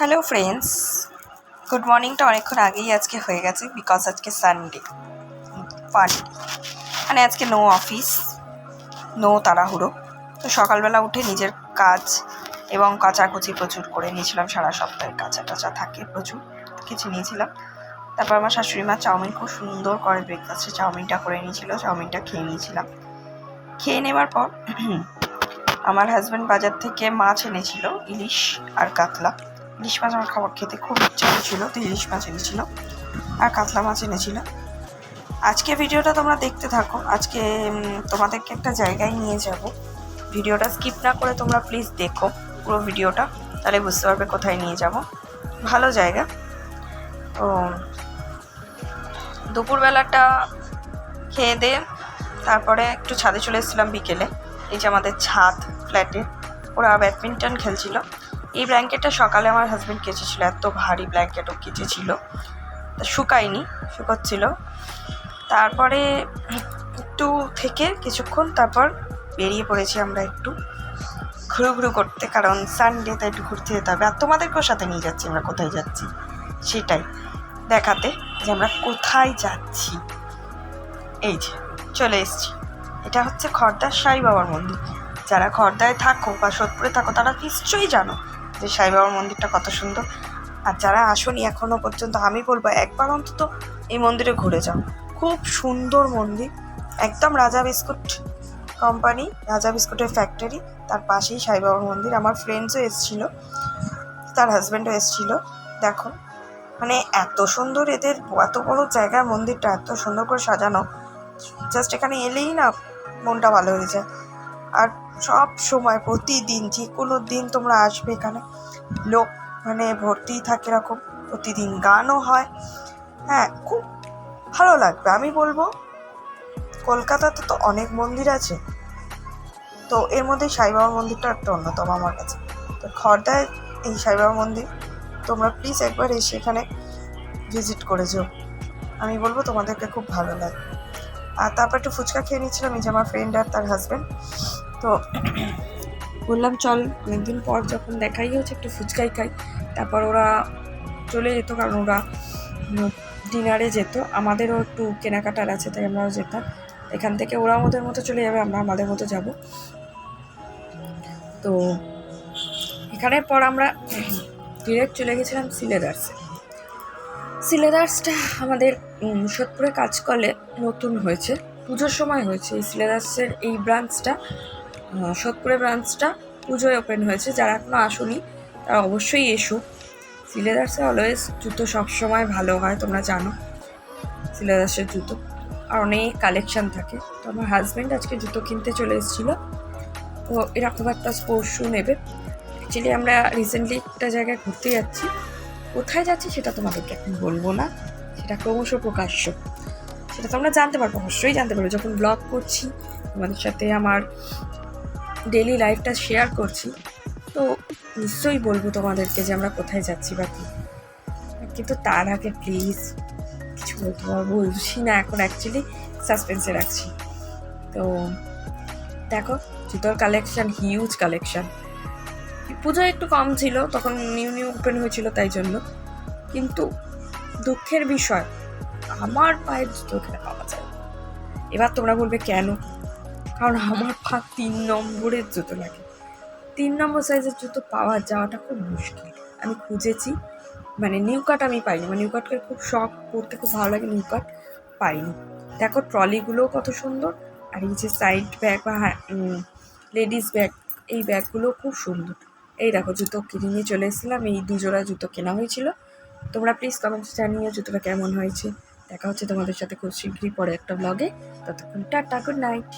Hello friends good মর্নিংটা অনেকক্ষণ আগেই আজকে হয়ে গেছে বিকজ আজকে সানডে ফান মানে আজকে নো অফিস নো তাড়াহুড়ো। তো সকালবেলা উঠে নিজের কাজ এবং কাচাকুচি প্রচুর করে নিয়েছিলাম, সারা সপ্তাহের কাঁচা টাচা থাকে প্রচুর, কিছু নিয়েছিলাম। তারপর আমার শাশুড়ি মা চাউমিন খুব সুন্দর করে ব্রেকফাস্টে চাউমিনটা করে নিয়েছিল, চাউমিনটা খেয়ে নিয়েছিলাম। খেয়ে নেবার পর, আমার হাজব্যান্ড বাজার থেকে মাছ এনেছিল, ইলিশ আর কাতলা। ইলিশ মাছ আমার খাবার খেতে খুব ইচ্ছা হয়েছিল, তো ইলিশ মাছ এনেছিল আর কাতলা মাছ এনেছিল। আজকে ভিডিওটা তোমরা দেখতে থাকো। আজকে তোমাদেরকে একটা জায়গায় নিয়ে যাব। ভিডিওটা স্কিপ না করে তোমরা প্লিজ দেখো পুরো ভিডিওটা, তাহলে বুঝতে পারবে কোথায় নিয়ে যাব। ভালো জায়গা। তো দুপুরবেলাটা খেয়ে দিয়ে তারপরে একটু ছাদে চলে এসেছিলাম বিকেলে। এই যে আমাদের ছাদ ফ্ল্যাটে ওরা ব্যাডমিন্টন খেলছিল। এই ব্ল্যাঙ্কেটটা সকালে আমার হাজব্যান্ড কেচেছিল, এত ভারী ব্ল্যাঙ্কেটও কেচেছিল। তা শুকায়নি, শুকোচ্ছিল। তারপরে একটু থেকে কিছুক্ষণ তারপর বেরিয়ে পড়েছি আমরা একটু ঘুরু ঘুরু করতে, কারণ সানডে তাই একটু ঘুরতে যেতে হবে। আর তোমাদেরকেও সাথে নিয়ে যাচ্ছি, আমরা কোথায় যাচ্ছি? সেটাই, দেখাতে যে আমরা কোথায় যাচ্ছি। এই যে, চলে এসছি। এটা হচ্ছে খড়দার সাই বাবার মন্দির। যারা খর্দায় থাকো বা সোদপুরে থাকো, তারা নিশ্চয়ই জানো যে সাই বাবার মন্দিরটা কত সুন্দর। আর যারা আসনি এখনও পর্যন্ত, আমি বলব একবার অন্তত এই মন্দিরে ঘুরে যাও। খুব সুন্দর মন্দির। একদম রাজা বিস্কুট কোম্পানি রাজা বিস্কুটের ফ্যাক্টরি তার পাশেই সাই বাবার মন্দির। আমার ফ্রেন্ডসও এসেছিল, তার হাজব্যান্ডও এসেছিল। দেখো মানে এত সুন্দর এদের, এত বড় জায়গার মন্দিরটা, এত সুন্দর করে সাজানো। জাস্ট এখানে এলেই না মনটা ভালো হয়ে যায়। আর সব সময়, প্রতিদিন যে কোনো দিন তোমরা আসবে এখানে। লোক মানে ভর্তিই থাকে এরকম, প্রতিদিন গানও হয়। হ্যাঁ খুব ভালো লাগবে, আমি বলব। কলকাতাতে তো অনেক মন্দির আছে। তো এর মধ্যে সাই বাবার মন্দিরটা একটা অন্যতম আমার কাছে। তো খর্দায় এই সাই বাবার মন্দির, তোমরা প্লিজ একবার এসে এখানে ভিজিট করে যেও। আমি বলব তোমাদেরকে খুব ভালো লাগবে আর তারপর একটু ফুচকা খেয়ে নিচ্ছিলাম এই যে আমার ফ্রেন্ড আর তার হাজব্যান্ড তো বললাম, চল, অনেকদিন পর যখন দেখাই হচ্ছে, একটু ফুচকাই খাই। তারপর ওরা চলে যেত, কারণ ওরা ডিনারে যেত। আমাদেরও একটু কেনাকাটার আছে, তাই আমরাও যেতাম। এখান থেকে ওরা ওদের মতো চলে যাবে, আমরা আমাদের মতো যাব। তো এখানের পর আমরা ডিরেক্ট চলে গেছিলাম সিলেদার্সে সিলেদার্সটা আমাদের সোদপুরে কাজ করলে নতুন হয়েছে। পুজোর সময় হয়েছে। এই সিলেদার্সের এই ব্রাঞ্চটা সোদপুরের ব্রাঞ্চটা পুজোয় ওপেন হয়েছে। যারা এখনও আসুনি, তারা অবশ্যই এসো। সিলেদার্সে অলওয়েজ জুতো সবসময় ভালো হয়, তোমরা জানো। সিলেদার্সের জুতো। আর অনেক কালেকশান থাকে। তো আমার হাজব্যান্ড আজকে জুতো কিনতে চলে এসেছিল। তো এরকম একটা স্পোর্টস শু নেবে। অ্যাকচুয়ালি আমরা রিসেন্টলি একটা জায়গায় ঘুরতে যাচ্ছি। কোথায় যাচ্ছি সেটা তোমাদেরকে এখন বলব না। সেটা ক্রমশ প্রকাশ্য। সেটা তোমরা জানতে পারব, অবশ্যই জানতে পারব। যখন ব্লগ করছি, তোমাদের সাথে আমার ডেলি লাইফটা শেয়ার করছি। তো নিশ্চয়ই বলব তোমাদেরকে যে আমরা কোথায় যাচ্ছি বা কী। কিন্তু তার আগে প্লিজ কিছু বলতে বলছি না, এখন অ্যাকচুয়ালি সাসপেন্সে রাখছি। তো দেখো জুতোর কালেকশান হিউজ কালেকশান পুজো একটু কম ছিল, তখন নিউ নিউ ওপেন হয়েছিল তাই জন্য। কিন্তু দুঃখের বিষয়, আমার পায়ের জুতো এখানে পাওয়া যায়। এবার তোমরা বলবে, কেন? কারণ আমার পা তিন নম্বরের জুতো লাগে। তিন নম্বর সাইজের জুতো পাওয়া যাওয়াটা খুব মুশকিল। আমি খুঁজেছি মানে নিউ কাট আমি পাইনি। মানে নিউ কাটকে খুব শখ পড়তে খুব ভালো লাগে নিউ কাট পাইনি। দেখো ট্রলিগুলোও কত সুন্দর, আর এই যে সাইড ব্যাগ বা লেডিস ব্যাগ এই ব্যাগগুলো খুব সুন্দর। এই দেখো জুতো কিনে নিয়ে চলে এসেছিলাম, এই দুজোড়া জুতো কেনা হয়েছিল। তোমরা প্লিজ কমেন্টস জানিও জুতোটা কেমন হয়েছে। দেখা হচ্ছে তোমাদের সাথে খুব শীঘ্রই পরে একটা ব্লগে ততক্ষণ টাটা গুড নাইট